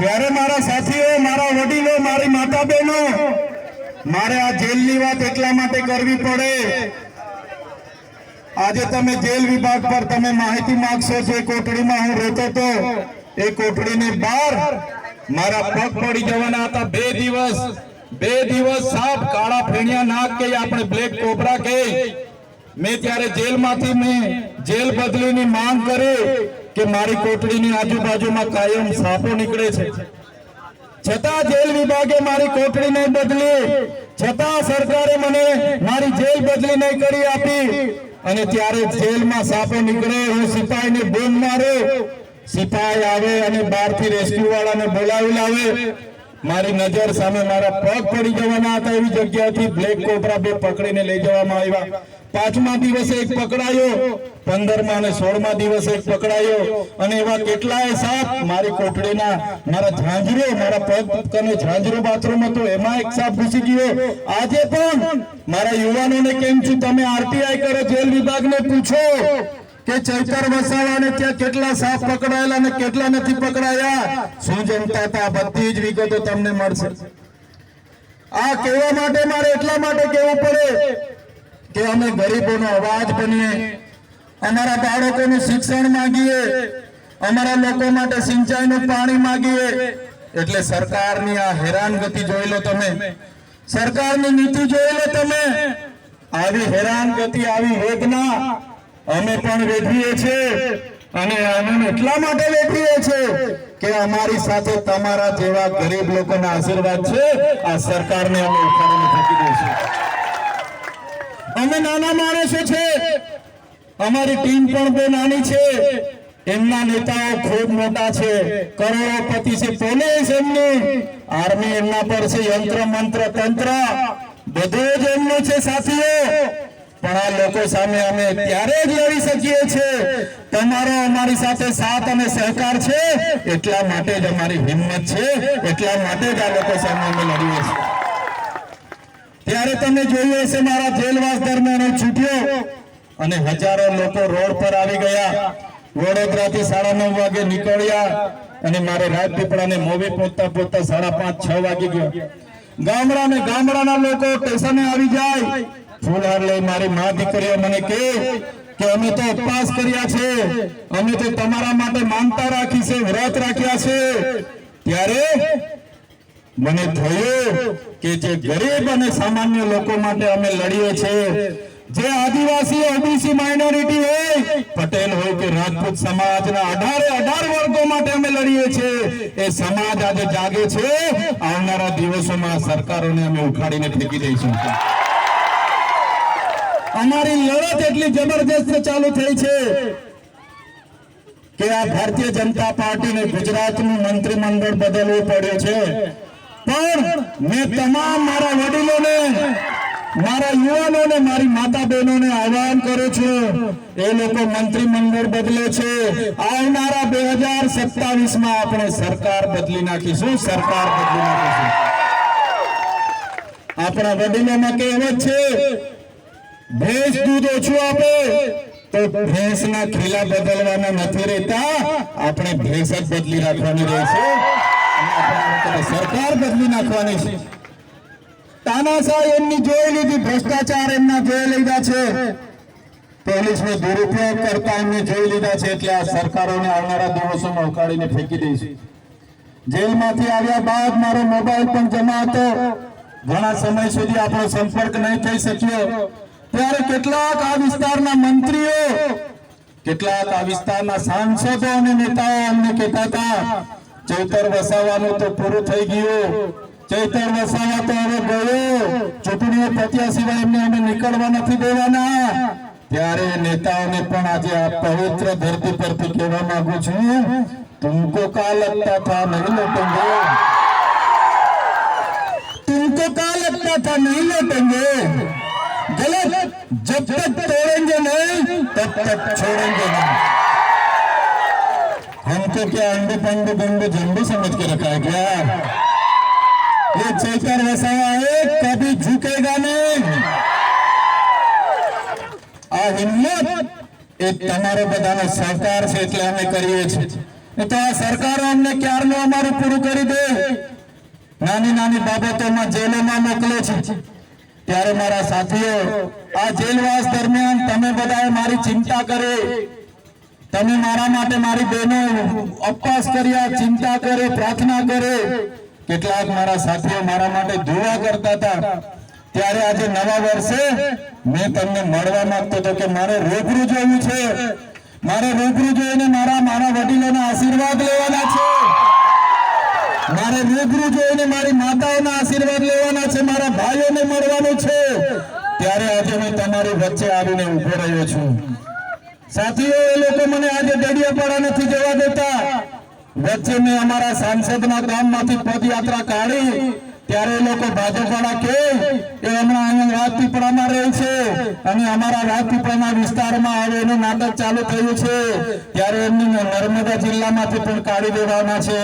ત્યારે મારા સાથીઓ, મારા વડીલો, મારી માતા બહેનો મારે આ જેલની વાત એટલા માટે કરવી પડે. આજે તમે જેલ વિભાગ પર તમે માહિતી માંગશો છો, એ કોટડીમાં હું રહેતો હતો. એ કોટડીની બહાર મારા પગ પડી જવાના હતા. બે દિવસ બે દિવસ સાપ કાળા ફેણિયા નાક કે આપણે બ્લેક કોબરા કે. મેં ત્યારે જેલમાંથી મેં જેલ બદલીની માંગ કરી. કે મારી કોટડીની આજુબાજુમાં કાયમ સાપો નીકળે છે. છતાં જેલ વિભાગે મારી કોટડી નહીં બદલી, છતાં સરકારે મને મારી જેલ બદલી નહીં કરી આપી. અને ત્યારે જેલમાં સાપો નીકળે, હું સિપાહીને બોમ મારે. સિપાહી આવે અને બહારથી રેસ્ક્યુ વાળાને બોલાવી લાવે. મારી નજર સામે મારા પગ પડી જવાના હતા એવી જગ્યાથી બ્લેક કોબરા બે પકડીને લઈ જવામાં આવ્યા. પાંચમા દિવસે એક પકડાયો, પંદરમા અને સોળમા દિવસે એક પકડાયો. અને એવા કેટલાય સાપ મારી કોટડીના મારા ઝાંઝરો, મારા પગ કને ઝાંઝરો બાથરૂમ હતો, એમાં એક સાપ ઘૂસી ગયો. આજે પણ મારા યુવાનોને કેમ છું, તમે આરટીઆઈ કરો, જેલ વિભાગને પૂછો કે ચૈતર વસાવાને ત્યાં કેટલા સાપ પકડાયેલા અને કેટલા નથી પકડાયા? શું જનતા હતા બધી જ વિગતો તમને મળશે. આ કહેવા માટે મારે એટલા માટે કહેવું પડે કે અમે ગરીબોનો અવાજ બનીએ. અમારા બાળકોનું શિક્ષણ માંગીએ. અમારા લોકો માટે સિંચાઈનું પાણી માંગીએ. એટલે સરકારની આ હેરાનગતિ જોઈ લો તમે. સરકારની નીતિ જોઈ લો તમે. આવી હેરાનગતિ, આવી વેદના અમે પણ વેઠીએ છીએ. અને અમે એટલા માટે વેઠીએ છીએ કે અમારી સાથે તમારા જેવા ગરીબ લોકોના આશીર્વાદ છે. આ સરકારને અમે ઉખાડીને ફેંકી દઈશું. અમે નાના માણસો છે. અમારી ટીમ પણ બહુ નાની છે. એમના નેતાઓ ખૂબ મોટા છે. કરોડોપતિ છે. પોલીસ એમની. આર્મી એમના પર છે. યંત્ર, મંત્ર, તંત્ર. બધું જ એમનું છે સાથીઓ. પણ આ લોકો સામે અમે ત્યારે જ લડી શકીએ છીએ. તમારો અમારી સાથે સાથ અને સહકાર છે. એટલા માટે જ અમારી હિંમત છે. એટલા માટે જ આ લોકો સામે અમે લડીએ છીએ. ત્યારે તમે જોયું હશે મારા જેલવાસ દરમિયાન છૂટ્યો અને હજારો લોકો રોડ પર આવી ગયા. વડોદરાથી સાડા નવ વાગે નીકળ્યા અને મારે રાજપીપળાને મોવી પહોંચતા પહોંચતા સાડા પાંચ, છ વાગી ગયો. ગામડા ને ગામડાના લોકો સ્ટેશને આવી જાય. ફૂલહાર લઈ મારી મા દીકરીઓ મને કે કે અમે તો ઉપવાસ કર્યા છે. અમે તો તમારા માટે માનતા રાખી છે, વ્રત રાખ્યા છે. ત્યારે મને થયું કે જે ગરીબ અને સામાન્ય લોકો માટે અમે લડીએ છીએ. જે આદિવાસી ઓબીસી માઇનોરિટી હોય, પટેલ હોય કે રાજપૂત સમાજના અઢારે અઢાર વર્ગો માટે અમે લડીએ છીએ. એ સમાજ આજે જાગે છે. આવનારા દિવસોમાં સરકારોને અમે ઉખાડીને ફેંકી દઈશું. અમારી લડત એટલી જબરદસ્ત ચાલુ થઈ છે કે આ ભારતીય જનતા પાર્ટીને ગુજરાતનું મંત્રીમંડળ બદલવું પડ્યું છે. પણ મેં તમામ મારા વડીલોને, મારા યુવાનોને, મારી માતા બહેનોને આહવાન કરું છું. એ લોકો મંત્રીમંડળ બદલે છે. આવનારા બે હજાર સત્તાવીસમાં આપણે સરકાર બદલી નાખીશું, સરકાર બદલી નાખીશું. આપણા વડીલોમાં કહેવત છે? ભેંસ દૂધ ઓછું આપે તો ભેંસના ખીલા બદલવાના નથી રહેતા. આપણે ભેંસ જ બદલી રાખવાની રહેશે. સરકાર બદલી નાખવાની છે. તાનાશાહ એમની જોઈ લીધી, ભ્રષ્ટાચાર એમના જોઈ લીધા છે. પોલીસનો દુરુપયોગ કરતા એમને જોઈ લીધા છે, એટલે આ સરકારોને આવનારા દિવસોમાં ઉકાળીને ફેંકી દઈશ. જેલમાંથી આવ્યા બાદ મારો મોબાઈલ પણ જમા હતો. ઘણા સમય સુધી આપણો સંપર્ક નહીં થઈ શક્યો. ત્યારે કેટલાક આ વિસ્તારના મંત્રીઓ, કેટલાક આ વિસ્તારના સાંસદો અને નેતાઓ અમને કહેતા હતા ચૈતર વસાવાનું તો પૂરું થઈ ગયું ચૈતર વસાવા તો હવે ગયો ચૂંટણીઓ પત્યા સિવાય એમને અમે નીકળવા નથી દેવાના ત્યારે નેતાઓને પણ આજે આ પવિત્ર ધરતી પરથી કહેવા માંગુ છું તુમકો કા લગતા था नहीं लौटेंगे तुमको क्या लगता था नहीं लौटेंगे गलत जब तक तोड़ेंगे नहीं तब तक छोड़ेंगे नहीं हमको क्या अंडे पंडे बंडे झंडे समझ के रखा है क्या ये चेकर वसावा है कभी झुकेगा नहीं આ હિંમત એ તમારો બધાનો સહકાર છે એટલે અમે કરીએ છીએ એ તો આ સરકારો અમને ક્યારનું અમારું પૂરું કરી દે નાની નાની બાબતોમાં જેલોમાં મોકલે છે ત્યારે મારા સાથીઓ આ જેલવાસ દરમિયાન તમે બધાએ મારી ચિંતા કરી તમે મારા માટે મારી બહેનો, અપવાસ કર્યા, ચિંતા કરે, પ્રાર્થના કરે. કેટલાક મારા સાથીઓ મારા માટે દુઆ કરતા હતા. ત્યારે આજે નવા વર્ષે મેં તમને મળવા માંગતો હતો કે મારે રૂબરૂ જોવું છે. મારે રૂબરૂ જોઈને મારા મારા વડીલોના આશીર્વાદ લેવાના છે. મારે રૂબરૂ જોઈને મારી માતાઓના આશીર્વાદ લેવાના છે. મારા ભાઈઓને મળવાનું છે. ત્યારે આજે હું તમારી વચ્ચે આવીને ઊભો રહ્યો છું. સાથીઓ, એ લોકો મને આજે ડેડિયાપાડા નથી જવા દેતા. વચ્ચે મેં અમારા સાંસદના ગામમાંથી પદયાત્રા કાઢી ત્યારે એ લોકો ભાજપવાળા કે એ હમણાં અહીંયા રાજપીપળામાં રહે છે અને અમારા રાજપીપળાના વિસ્તારમાં હવે એનું નાટક ચાલુ થયું છે. ત્યારે એમને નર્મદા જિલ્લામાંથી પણ કાઢી દેવાના છે.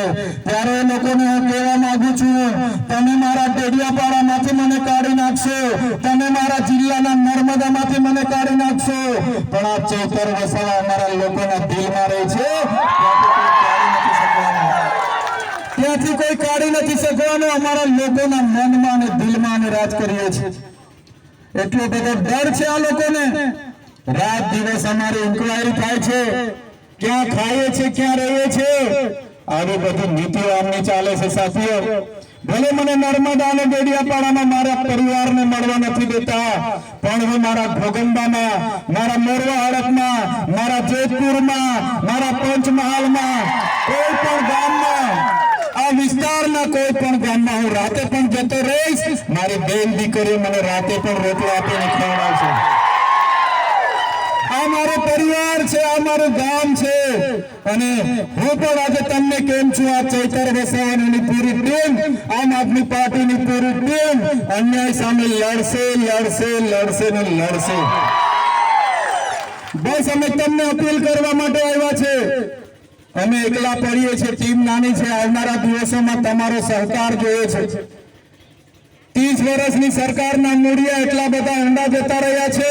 ત્યારે એ લોકોને હું કહેવા માંગુ છું, તમે મારા ડેડિયાપાડામાંથી મને કાઢી નાખશો. તમે મારા જિલ્લાના નર્મદામાંથી મને કાઢી નાખશો. પણ આ ચૌતર વસાવા અમારા લોકોના દિલમાં રહે છે. ત્યાંથી કોઈ કાઢી નથી શકવાનું. અમારા લોકોના મનમાં અને દિલમાં રાજ કરીએ છીએ. એટલો બધો ડર છે આ લોકોને. રાત દિવસ અમારી ઇન્કવાયરી થાય છે, ક્યાં ખાઈએ છે ક્યાં રહીએ છે આવી બધી નીતિઓ આમની ચાલે છે સાથીઓ. ભલે મને નર્મદા અને ડેડિયાપાડામાં મારા પરિવારને મળવા નથી દેતા, પણ હું મારા ભોગંબામાં મારા મોરવા હડપમાં, મારા જેતપુરમાં, મારા પંચમહાલમાં, કોઈ પણ ગામમાં આ વિસ્તારના કોઈ પણ ગામમાં હું રાતે પણ જતો રહીશ, મારી બેન દીકરીઓ મને રાતે પણ રોટલો આપીને ખવડાવશે. આ મારો પરિવાર છે, આ મારું ગામ છે. અને હું પણ આજે તમને કેમ છું, આ ચૈતર વસાવાની પૂરી ટીમ, આમ આદમી પાર્ટીની પૂરી ટીમ અન્યાય સામે લડશે લડશે લડશે ને લડશે. બસ અમે તમને અપીલ કરવા માટે આવ્યા છે. અમે એકલા પડીએ છીએ, ટીમ નાની છે, આવનારા દિવસોમાં તમારો સહકાર જોઈએ છે. ત્રીસ વર્ષની સરકારના મૂળિયા એટલા બધા ઊંડા જતા રહ્યા છે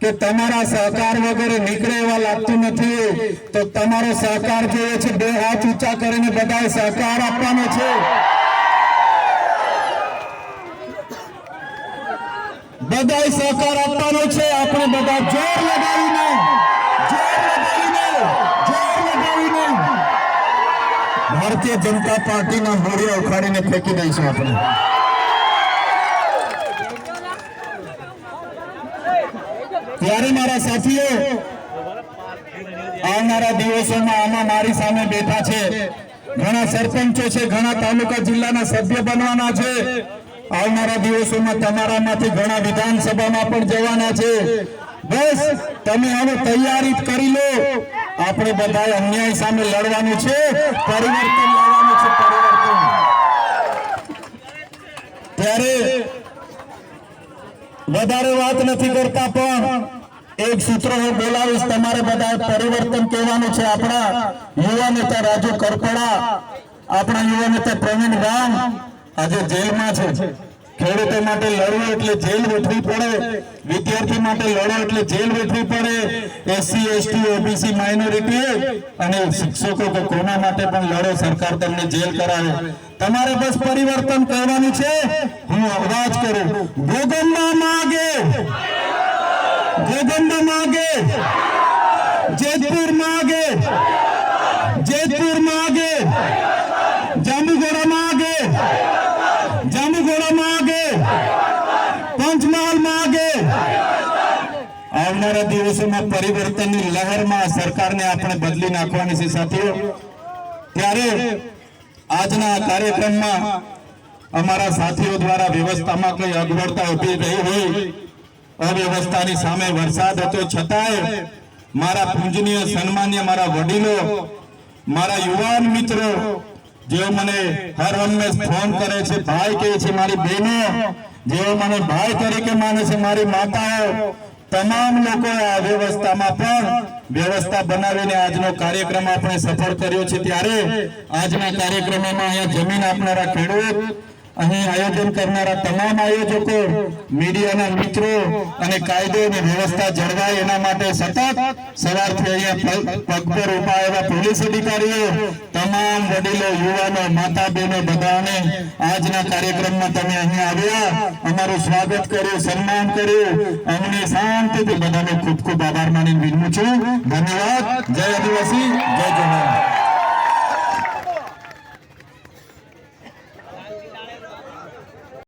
કે તમારા સહકાર વગર નીકળે એવા લાગતું નથી. તો તમારો સહકાર જોઈએ છે, બે હાથ ઊંચા કરીને બધાએ સહકાર આપવાનો છે. બધાએ સહકાર આપવાનો છે, આપણે બધા જોર લગાવીને. ભારતીય જનતા પાર્ટીના મૂળિયા ઉખાડીને ફેંકી દઈશું આપણે. ત્યારે મારા સાથીઓ, આવનારા દિવસોમાં આમાં મારી સામે બેઠા છે. ઘણા સરપંચો છે, ઘણા તાલુકા જિલ્લાના સભ્ય બનવાના છે. આવનારા દિવસોમાં તમારામાંથી ઘણા વિધાનસભામાં પણ જવાના છે. બસ, તમે હવે તૈયારી કરી લો. આપણે બધા અન્યાય સામે લડવાનું છે, પરિવર્તન લાવવાનું છે, પરિવર્તન. ત્યારે વધારે વાત નથી કરતા પણ એક સૂત્ર હું બોલાવીશ, તમારે બધા પરિવર્તન કહેવાનું છે. આપણા યુવા નેતા રાજુ કરપડા, આપણા યુવા નેતા પ્રવીણ રામ આજે જેલમાં છે. ખેડૂતો માટે લડવું એટલે જેલ વેઠવી પડે, વિદ્યાર્થી માટે લડો એટલે જેલ વેઠવી પડે, એસસી, એસટી, ઓબીસી માઇનોરિટી અને શિક્ષકો કે કોના માટે પણ લડો, સરકાર તમને જેલ કરાવે. તમારે બસ પરિવર્તન કરવાનું છે. હું અવાજ કરું. ગોગંબા માગે. ગોગંબા માગે. જેતપુર માગે. જેતપુર માગે જાંબુગોડા માગે જાંબુગોડા માગે પંચમહાલ માગે આવનારા દિવસોમાં પરિવર્તનની લહેરમાં સરકારને આપણે બદલી નાખવાની છે સાથીઓ. ત્યારે આજના કાર્યક્રમમાં અમારા સાથીઓ દ્વારા વ્યવસ્થામાં કોઈ અગવડતા ઊભી રહી હોય, અવ્યવસ્થાની સામે વરસાદ હતો, છતાંય મારા પૂજનીય, સન્માન્ય મારા વડીલો, મારા યુવાન મિત્રો, જેઓ મને હર હંમેશ ફોન કરે છે, ભાઈ કહે છે, મારી બહેનો, જેઓ મને ભાઈ તરીકે માને છે, મારી માતાઓ તમામ લોકોએ આ વ્યવસ્થામાં પણ વ્યવસ્થા બનાવીને આજનો કાર્યક્રમ આપણે સફળ કર્યો છે. ત્યારે આજના કાર્યક્રમમાં અહીંયા જમીન આપનારા ખેડૂત અહીં આયોજન કરનારા તમામ આયોજકો, મીડિયાના મિત્રો અને કાયદો અને વ્યવસ્થા જળવાય એના માટે સતત સવારથી અહીંયા પગ- પર ઊભા પોલીસ અધિકારીઓ, તમામ વડીલો, યુવાનો માતા બહેનો બધાને આજના કાર્યક્રમમાં તમે અહીંયા આવ્યા. અમારું સ્વાગત કર્યું, સન્માન કર્યું. અમને શાંતિથી બધાને ખૂબ ખૂબ આભાર માની વિનમું છું. ધન્યવાદ. જય આદિવાસી, જય જવાન